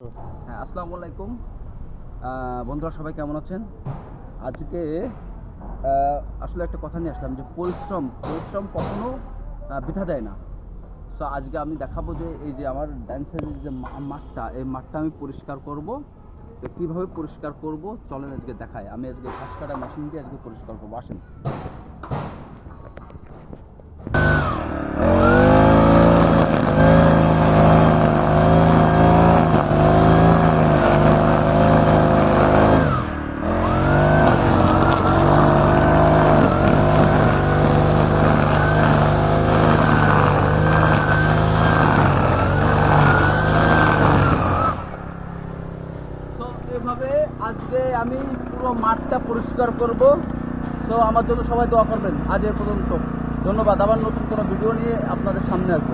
হ্যাঁ আসসালামু আলাইকুম। বন্ধুরা, সবাই কেমন আছেন? আজকে আসলে একটা কথা নিয়ে আসলাম যে পরিশ্রম পরিশ্রম কখনো বৃথা দেয় না। সো আজকে আমি দেখাবো যে এই যে আমার ড্যান্সের যে মাঠটা, এই মাঠটা আমি পরিষ্কার করব। তো কীভাবে পরিষ্কার করব? চলেন আজকে দেখায় আমি আজকে ঘাস কাটা মেশিন দিয়ে আজকে পরিষ্কার করব। আসেন তো এভাবে আজকে আমি পুরো মাঠটা পরিষ্কার করব। তো আমার জন্য সবাই দোয়া করবেন। আজ এ পর্যন্ত। ধন্যবাদ। আবার নতুন কোনো ভিডিও নিয়ে আপনাদের সামনে আসব।